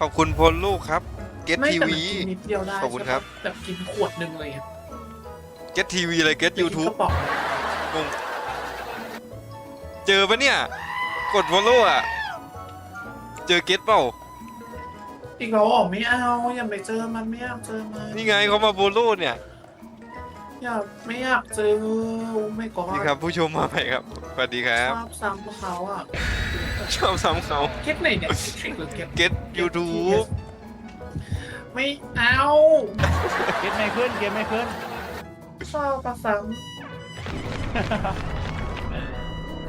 ขอบคุณพลลูกครับ เก็ตไม่ทีแต่มันวี กินนิดเดียวได้ขอบคุณครับใช่ปะแบบกินขวดหนึ่งเลยอะเก็ตทีวีอะไรเก็ตแต่กินยูทูบกระป๋องงงเจอปะเนี่ย กดฟอลโล่อะเจอเก็ตเปล่า อีกเราออกไม่เอาอย่าไปเจอมันไม่อยากเจอมันนี่ไงเขามาโฟลโล่เนี่ย อยากไม่อยากเจอโอ้ไม่ก็นี่ครับผู้ชมมาใหม่ครับสวัสดีครัชบ อบซ้ำเขาอะชอบซ้ำเขาเก็ตไหนเนี่ยเก็ตหรือเก็ตเก็ตยูทูบไม่เอาเก็ตไม่ขึ้นเก็ตไม่ขึ้นชอบประซ้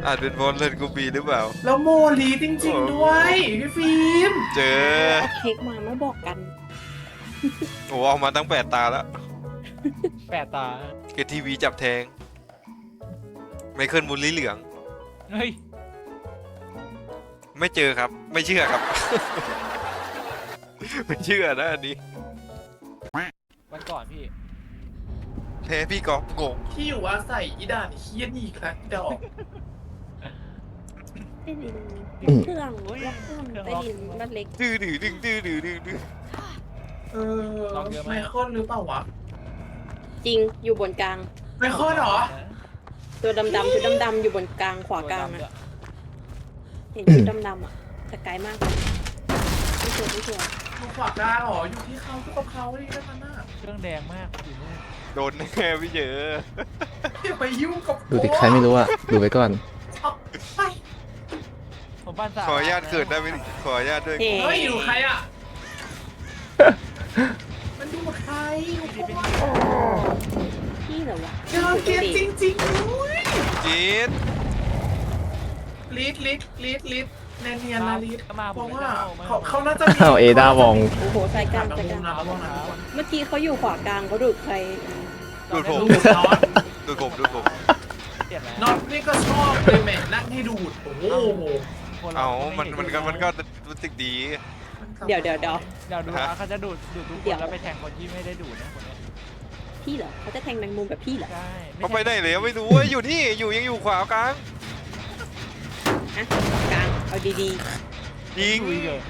อาจเป็นบอลเลนกูปีหรือเปล่าำแล้วโมลีจริง ๆ ด้วยพี่ฟิล์มเจอเอาเค้กมาไม่บอกกัน โอ้เอามาตั้งแปดตาแล้ว แปดตา เกตทีวีจับแทง ไมเคิลบุลลี่เหลือง เฮ้ย ไม่เจอครับ ไม่เชื่อครับ ไม่เชื่อนะอันนี้วันก่อนพี่ แพ้พี่กอล์ฟงงที่อยู่อาศัยอีด่านเฮี้ยนอีกแล้วดอกใต้ดินเครื่องล็อกเครื่องใต้ดินบ้านเล็กดื้อดื้อดึงดื้อดื้อดื้อดื้อเออไมเคิลหรือเปล่าวะ จริงอยู่บนกลาง ไมเคิลเหรอตัวดำๆชุดดำๆอยู่บนกลางขวากลางตัวดำด้วอะยเห็นชุดดำๆอะแต่ไกลมากไม่ชัวร์ไม่ชัวร์ตรงขวากลางเหรอ อยู่ที่เขาที่กับเขาดิแล้วมันน่ะเครื่องแดงมากอยู่นู่นโดนแน่พี่เจออย่าไปยุ่งกับดูติใครไม่รู้อะดูไว้ก่อน เอาไปผมบ้านสาขออนุญาตเกิดได้ไหมขออนุญาตด้วย เฮ้เฮ้ยอยู่ใครอะ พวกพี่เหรอวะเจอเกมจริงๆด้วยจี๊ดลิดลิดลิดลิดแนเนียนนะลิดมาเพผมราะไม่ว่าได้เอามาเขาเขาน่าจะมีเอาเอดาวอง โอ้โหสายกลางสายกลางนะระวังนะระวังนะเมื่อกี้เขาอยู่ขวากลางเขาดูดใคร ดูดผมดูดน็อตดูดผมดูดผมเปลี่ยนแล้วน็อตนี่ก็ชอบเลยแหม่นั่งให้ดูดโอ้โหคนรเอาไมันมันก็มันก็รู้สึกดี เดี๋ยวเดี๋ยวเดี๋ยวเดี๋ยวดูฮะว่าเขาจะดูดดูดทุกคเดี๋ยนวแล้วไปแทงคนที่ไม่ได้ดูดนะคนเนี้ยพี่เหรอเขาจะแทงแมงมุมแบบพี่เหรอ ใช่เขาไปไหนแล้วไม่รู้เว้ยอยู่นี่อยู่ยังอยู่ขวากลางฮะขวากลางเอาดียิงคุยเกิน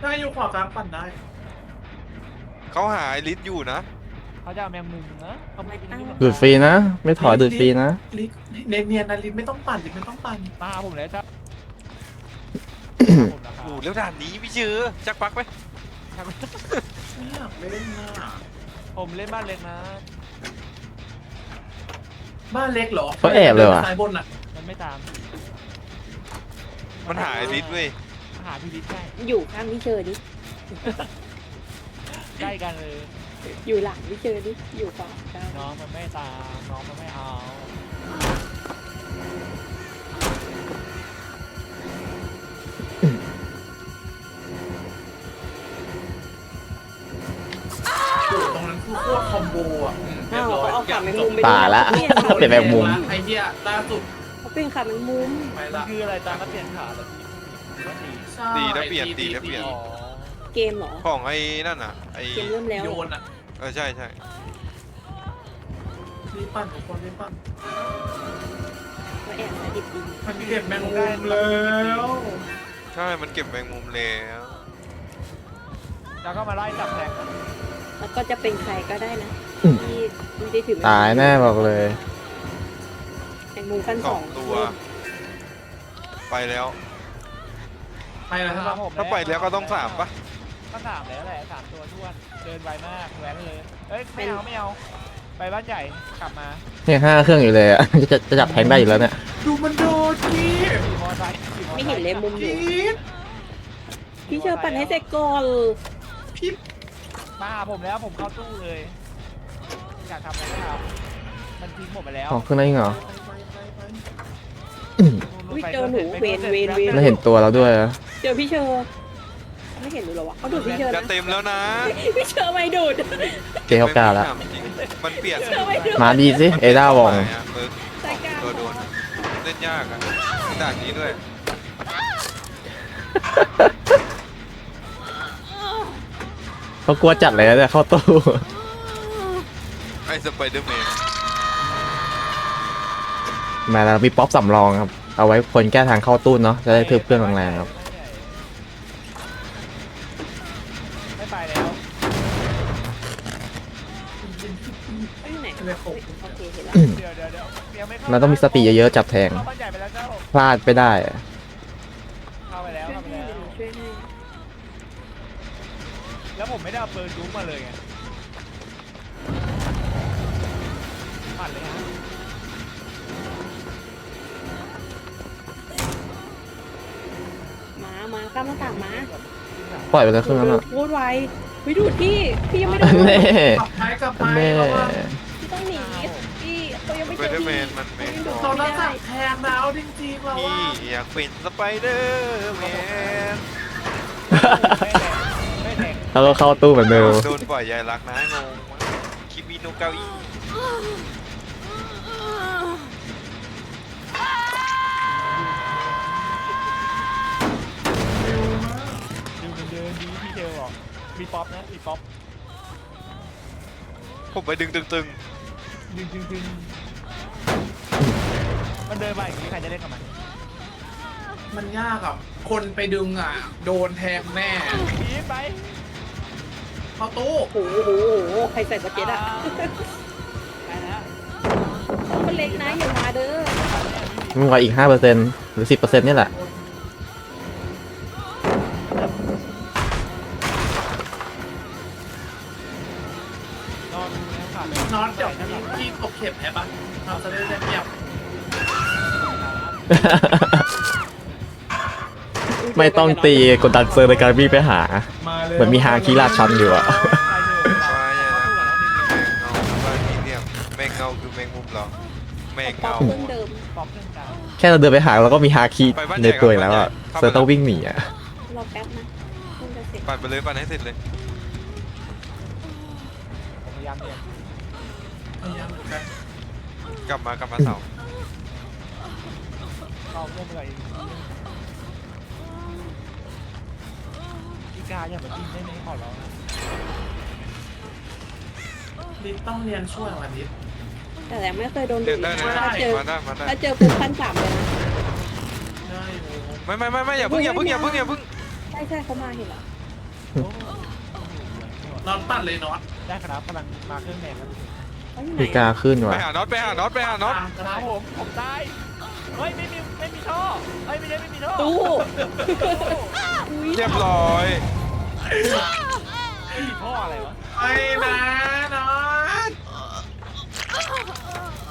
ได้อยู่ขวากลางปั่นได้เขาหาไอลิสอยู่นะเขาจะเอาแมงมุมนะเขาไม่กินนี่เหมือนกันดูดฟรีนะ ไม่ถอยดูดฟรีนะลิดเนเนียนนะลิดไม่ต้องปั่นลิดไม่ต้องปั่นมาหาผมเลยจ้ะผมราคา โอ้โหแล้วด่านนี้พี่เจอจักปักไหมไม่อยากเล่นน่ะผมเล่นบ้านเล็กนะ บ้านเล็กเหรอเขาแอบเลยว่ะซ้ายบนอะมันไม่ตามมันหาไอลิสเว้ยหาพี่ลิศใกล้ๆอยู่ข้างพี่เชอร์ดิใกล้กันเลย อยู่หลังพี่เชอร์ดิอยู่ขวากลางน้องมันไม่ตาม น้องมันไม่เอา คือโคตรคอมโบอะอืมเรียอ้าบวร้อยเขาเอาขาแมงมุมไปตายละเปลี่ยนขาเปลี่ยนแมงมุมไอ้เหี้ยล่าสุดเขาเปลี่ยนขาแมงมุมไปมันละคืออะไรตามก็เปลี่ยนขาแล้วพี่ว่าดีใช่ดีนะเปลี่ยนดีนะเปลี่ยนอ๋อเกมเหรอของไอ้นั่นอะไอ้เกมเริ่มแล้วโยนอะเออใช่ใช่รีบปั่นทุกคนรีบปั่นก็แอบมาดิบดีมันเก็บแมงมุมแล้วใช่มันเก็บแมงมุมแล้วแล้วก็มาไล่จับแทง แล้วก็จะเป็นใครก็ได้นะอืม ที่ไม่ได้ถือตายแน่บอกเลยแมงมุมขั้นสสอองงตัว ไปแล้ว ไปแล้วใช่ปะผมถ้าไปแล้วก็ต้องสามปะก็สามแล้วแหละสามตัวท้วน เดินไวมากแหวนเลยเอ้ยไม่เอาไม่เอา ไปบ้านใหญ่กลับมายังห้าเครื่องอยู่เลยอะจะจะจับแทงได้อยู่แล้วเนี่ย ดูมันโดนกีขี่มอไซค์ขี่มอไม่ไซเห็นค์เลยมุมอกียู่พี่เชอร์ปั่นให้เสร็จก่อนพี่ มาหาผมแล้วผมเข้าตู้เลยอยากทำอะไรก็ทำมันทิ้งผมไปแล้วของเครื่องนั้นจริงเหรอไปไปไปอุ้ยเจอหนูเวนเวนเวนแล้วเห็นตัวเราด้วยอะเจอพี่เชอร์ไม่เห็นดูหรอวะเขาดูดพี่เชอร์จะนะเต็มแล้วนะพี่เชอร์ไม่ดูด เจ๊เขากล้าแล้วไม่มีถมจริงมันเปลี่ยนเชอร์ไม่ดูดมาดีสิ เอดาวองไหนอะเบิร์กสายกลางตัวโดนเล่นยากอะด่านนี้ด้วย เขากลัวจัดเลยนะเนี่ยเข้าตู้ ไอ้สไปเดอร์แมนมาแล้วมีป๊อปสำรองครับ เอาไว้คนแก้ทางเข้าตู้เนาะจะได้ทึบเครื่องแรงๆครับ ไม่ไปแล้วไปอยู่ไหนเลยผมโอเคเห็นแล้วเดี๋ยวเดี๋ยวเดี๋ยวยังไม่เข้าเราต้องมีสติเยอะๆจับแทง เข้าบ้านใหญ่ไปแล้วเจ้าพลาดไปได้อะ เข้าไปแล้ว ช่วย เข้าไป ให้ แล้ว เดี๋ยวหนูช่วยให้ แล้วผมไม่ได้เอาปืนยุ้งมาเลยไงปัดเลยฮะมามาข้ามหน้าต่างมาปล่อยไปเลยครึ่งนั้นดูอะพูดไววิดูที่พี่ยังไม่โดนแน่กลับไปกลับไปแน่เพราะว่าพี่ต้องหนีพี่เขายังไม่ไปเจอเดอร์แมพี่นมันไม่พี่พดูอเราไม่ต้องได้สั่งแทนแล้วจริงๆเราพี่ว่าอยากเป็นสไปเดอร์แมน ไม่แทงไม่ แทงแล้วก็เข้าตู้เหมือนเดิมโดนปล่อยยายรักนะงงมากคิมิโนเกาอีดูมันเดินดีพี่เทลบอกมีป๊อปนะมีป๊อปผมไปดึงตึงตึงดึงดึงดึงมันเดินมาอย่างนี้ใครจะเล่นกับมันมันยากอะ คนไปดึงอะ โดนแทงแน่ผีไป เข้าตู้โอ้โหโอ้โหใครใส่สเก็ตอะไปแล้วมันเล็กนะอย่ามาเด้อมึงว่าอีกห้าเปอร์เซ็นต์หรือสิบเปอร์เซ็นต์นี่แหละ นอนดูแล้วขาดเลยน็อตเดี๋ยวพี่พี่ตกเข็มให้ปะเราจะได้เงียบไม่ต้องตีกดดันเซอร์ในการวิ่งไปหามา เลยเหมือนมีฮาคิราชันอยู่อะๆว่าอย่างนั้นแมงเงาว่ามีเดียมแมงเงาคือแมงมุมเหรอแมงป๊อเงาปเพิ่งเดิมป๊อปหนึ่งดาวแค่เราเดินไปหาเราก็มีฮาคิไปบ้านใหญ่ในตัวอยู่แล้วครัอะบบ้านใหญ่เซอร์ต้องวิ่งหนีอะรอแป๊บนะเพิ่งจะเสร็จปั่นไปเลยปั่นให้เสร็จเลยผมพยายามเนี่ยพยายามเหมือนกันกลับมากลับมาเสาเข้าเพื่อนไปอีก กาอย่ามากินได้ไหมขอร้องนะลิศต้องเรียนช่วยวันนี้แต่ยังไม่เคยโดนเดิดุนได้นะนะถ้าเจอมาได้มาได้ถ้าเจอปุ๊บขั้นสามเลยนะได้โอ้ไม่ไม่ไม่ไม่อย่าเพิ่งอย่าเพิ่งอย่าเพิ่งอย่าเพิ่งใช่ใช่เขามาเห็นเหรอโอ้น็อตตัดเลยน็อตได้ครับกำลังมาเครื่องแดงครับเขาอยู่ไหนอีกาขึ้นไปว่ะหาน็อตไปหาน็อตไปหาน็อตตามก็คได้รับผมผมตายเฮ้ยไม่มีไม่มีท่อเฮ้ยไม่ได้ไม่มีท่อตู้เรียบร้อยไม่มีท่ออะไรวะไปนะน็อต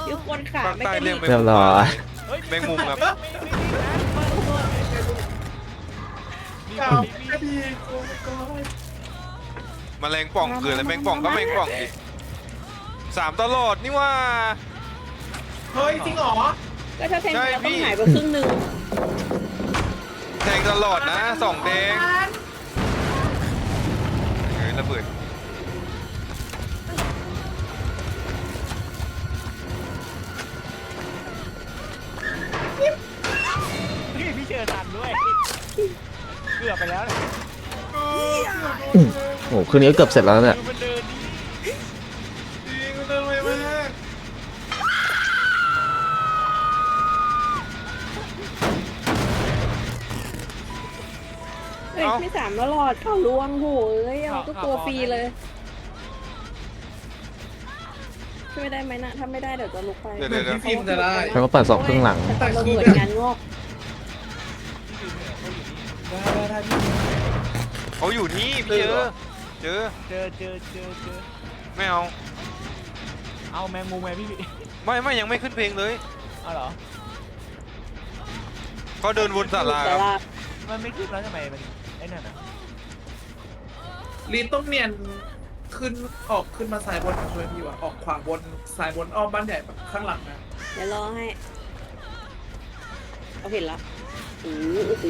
ยุคนขาภาคไม่ใต้กระเรีดิยกกแมงเรียบมุมร้อยเฮ้ยแมงมุมครับไม่ไม่มีนะมีเก่ามีมีก็ดีกูก็แมลงป่องคืออะไรแมงป่องก็แมงป่องดิสามตลอดนี่ว่าเฮ้ยจริงเหรอ ก็ถ้าแทงใช่ไปแล้วพี่ ต้องหายไปครึ่งหนึ่งแทงตลอดนะสองแดงเฮ้ยระเบิดพี่พี่เจอทันด้วย เกือบไปแล้วเนี่ยโอ้โหคืนนี้ก็เกือบเสร็จแล้วเนี่ยดูมันเดิน เอ้ยไม่สามแล้วหลอดเข้าลวงโหเอ้ยเอาก็กลัวฟรีเลยช่วยได้ไหมนะถ้าไม่ได้เดี๋ยวจะลุกไปเดี๋ยวเหมืเดี๋อยนเดี๋ยวที่ฟิล์มจะได้ แล้วก็เปิดสองครึ่งหลัง แต่เราเหมือนงานงอกได้ได้ได้พี่ เขาอยู่นี่พี่เจอเจอเจอเจอเจอเจอไม่เอาเอาแมงมุมไงพี่พี่ไม่ไม่ยังไม่ขึ้นเพลงเลยเอาเหรอเขาเดินวนศาลาแต่ครับละ มันไม่ขึ้นแล้วทำไมมันไอ้นั่นอะลิศต้องเนียนขึ้นออกขึ้นมาสายบนมาช่วยพี่ว่ะออกขวาบนสายบนอ้อมบ้านใหญ่แบบข้างหลังนะเดี๋ยวรอให้เอาเห็นละโอ้โห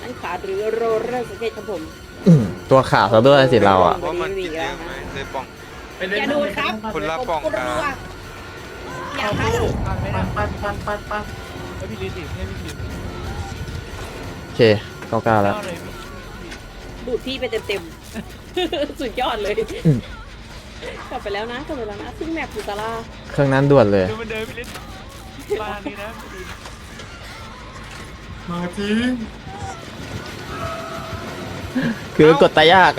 นั่นขาหรือโรลเลอร์สเก็ตครับผมอืมตัวขาวซะด้วยสิเราอะ ว่ามันกินเยอะไหมเลยป่อง ไปเล่นอย่าดูดครับคนละป่องกดการัวอย่าเอาเข้าตู้ทันไหมปันะนปันปันปันปันไอ้พี่ลิสิไม่ใช่พี่ลิโอ เคเก้าเก้าแล้วเอาเลยพี่ดูดพี่ไปเต็มๆ สุดยอดเลย อืม กลับไปแล้วนะกลับไปแล้วนะ ซึ่งแมปอยู่ตาลาเครื่องนั้นด่วนเลย ดูมันเดินพี่ลิมาทางนี้นะพี่ลิมาจริงคือกดตายยาก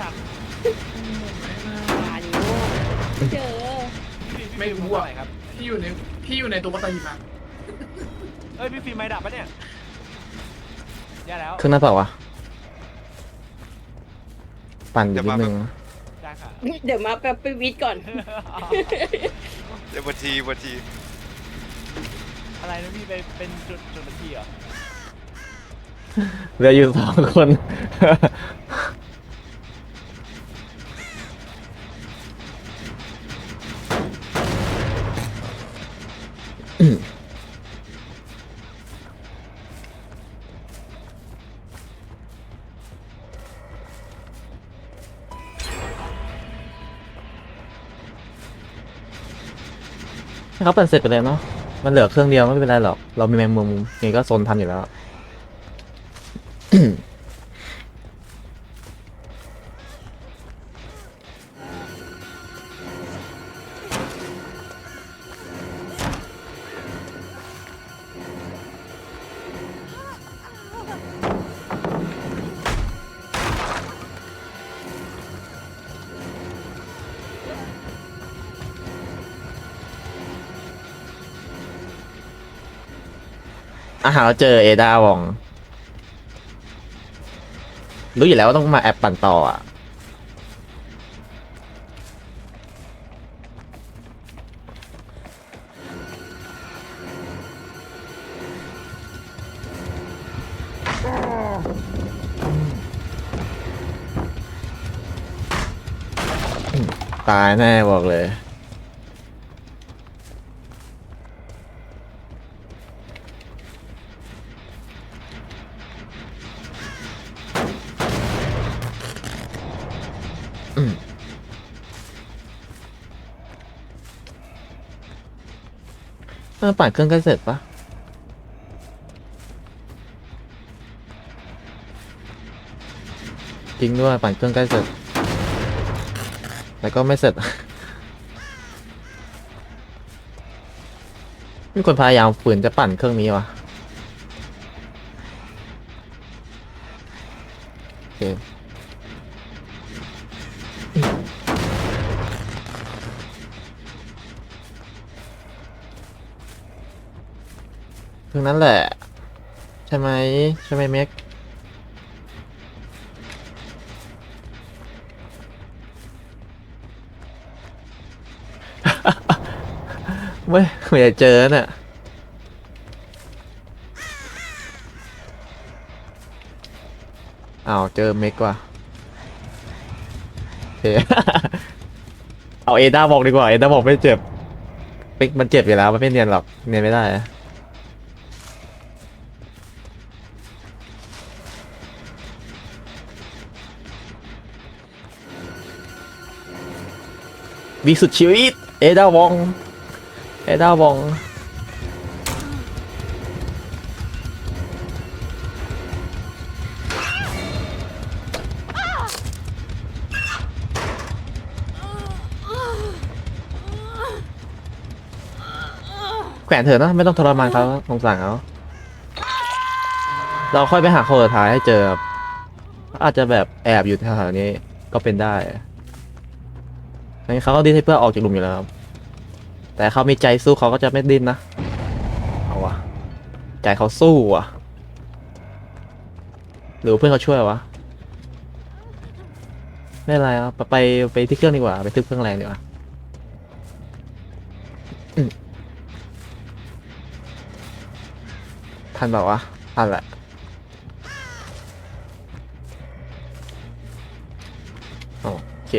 ทันป่านี้โง่ไม่เจอไม่รู้อะอะไรครับ พี่อยู่ในพี่อยู่ในตุ๊กตาหิมะเอ้ยพี่ฟิล์มไม่ดับปะเนี่ยแย่แล้วเครื่องนั้นเปล่าวะปั่นอยู่นิดนึงจ้าค่ะเดี๋ยวมาแป๊บไปวิทย์ก่อน เดี๋ยวบัญชีบัญชีอะไรนะพี่ไปเป็นจุดจุดบัญชีเหรอ เหลืออยู่สองคน ให้เขาปั่นเสร็จไปเลยเนาะ มันเหลือเครื่องเดียวไม่เป็นไรหรอก เรามีแมงมุมยังไงก็โซนทันอยู่แล้ว อาหารเราเจอเอดาวอง รู้อยู่แล้วว่าต้องมาแอปปั่นต่ออะตายแน่บอกเลย อปั่นเครื่องใกล้เสร็จปะจริงด้วยปั่นเครื่องใกล้เสร็จ แต่ก็ไม่เสร็จ มีคนพยายามฝืนจะปั่นเครื่องนี้วะโอเค เครื่องนั้นแหละ ใช่ไหมใช่ไหมเม็กไม่ไม่อยากเจอเนี่ยอ้าวเจอเม็กว่ะเเอาเอด้าบอกดีกว่า เอด้าบอกไม่เจ็บเมกมันเจ็บอยู่แล้ว มันไม่เนียนหรอก เนียนไม่ได้อะ วิสุดชีวิต เอดาวอง เอดาวอง แขวนเถอะนะ ไม่ต้องทรมานเขาสงสารเขาเราค่อยไปหาคนสุดท้ายให้เจอครับอาจจะแบบแอบอยู่แถวๆนี้ก็เป็นได้ งั้นเขาก็ดิ้นให้เพื่อออกจากหลุมอยู่แล้วครับแต่เขามีใจสู้เขาก็จะไม่ดิ้นนะเอาวะใจเขาสู้อะ หรือเพื่อนเขาช่วยวะไม่เป็นไรครับไปไปไปที่เครื่องดีกว่าไปทึบเครื่องแรงดีกว่าทันเปล่าวะทันแหละโอเค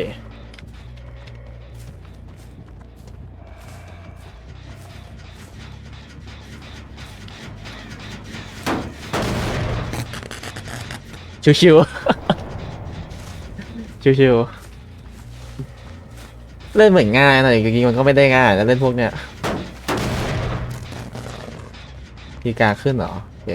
ชิวๆ ชิวๆ เล่นเหมือนง่ายนะจริงๆมันก็ไม่ได้ง่ายนะเล่นพวกเนี้ยที่กาขึ้นเหรอโอเค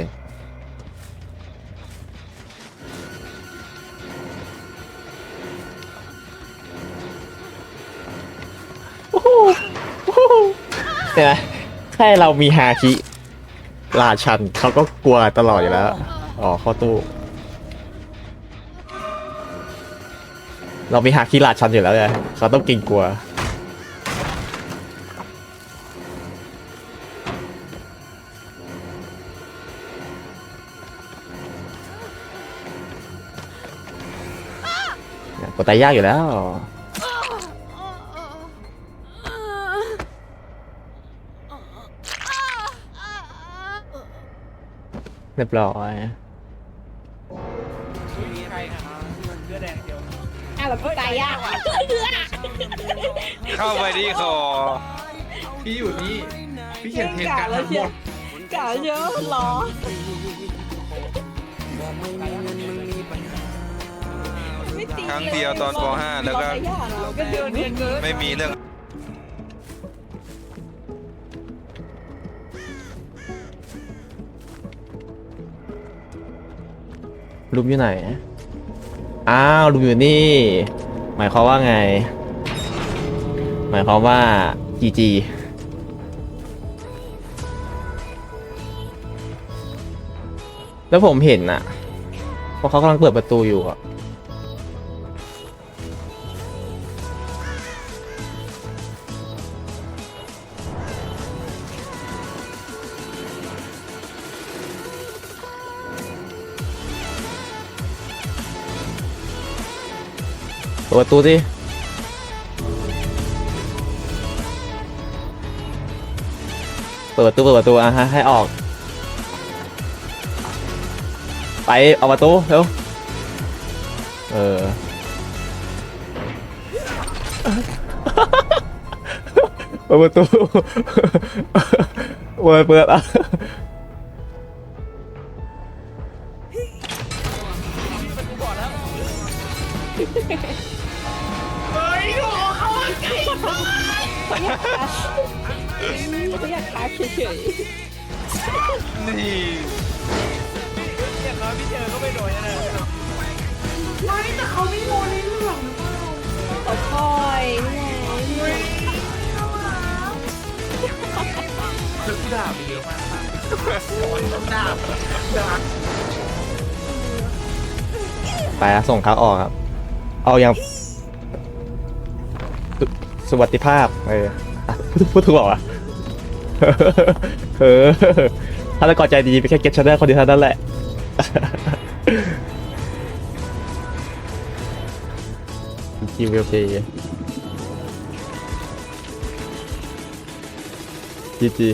โอ้โหโอ้โหเห็นไหมแค่เรามีฮาคิราชันเขาก็กลัวตลอดอยู่แล้ว อ๋อ เข้าตู้ เรามีฮาคิราชันอยู่แล้วไงเขาต้องกินกลัว กดตายยากอยู่แล้ว เรียบร้อย แบบตายยากอะเข้าไปที่คอพี่อยู่นี่ พี่เห็นเทรนการทั้งหมดกะเยอะหรอไม่ตีครั้งเดียวตอนป .5 แล้วก็ตายยากเหรอก็เดินเนียนเกินไม่มีเรื่องลุมอยู่ไหน อ้าวลุงอยู่นี่ หมายความว่าไง หมายความว่า GG แล้วผมเห็นอะเพราะเขากำลังเปิดประตูอยู่อะ ปิดประตูดิเปิดประตูเปิดประตูอะฮะให้ออก ไปเอาประตูเร็วเออเปิดประตูเปิดเปิดอะ เขาอยากคัชเขาอยากคัชเฉยนี่อย่างน้อยพี่เจอก็ไม่โดนนะไม่แต่เขาไม่โมในเรื่องหรือเปล่าๆเขาคอยนี่ไงคือด่าไปเยอะมากด่าด่าไปอะส่งเขาออกครับ เอาย่าง สวัสดิภาพ เอออะพูดพูดถูกเหรอวะ เออถ้าตะกอใจดีไปแค่เก็ตชาแนลคนเดียวเท่านั้นแหละจีวีโอเคจีจี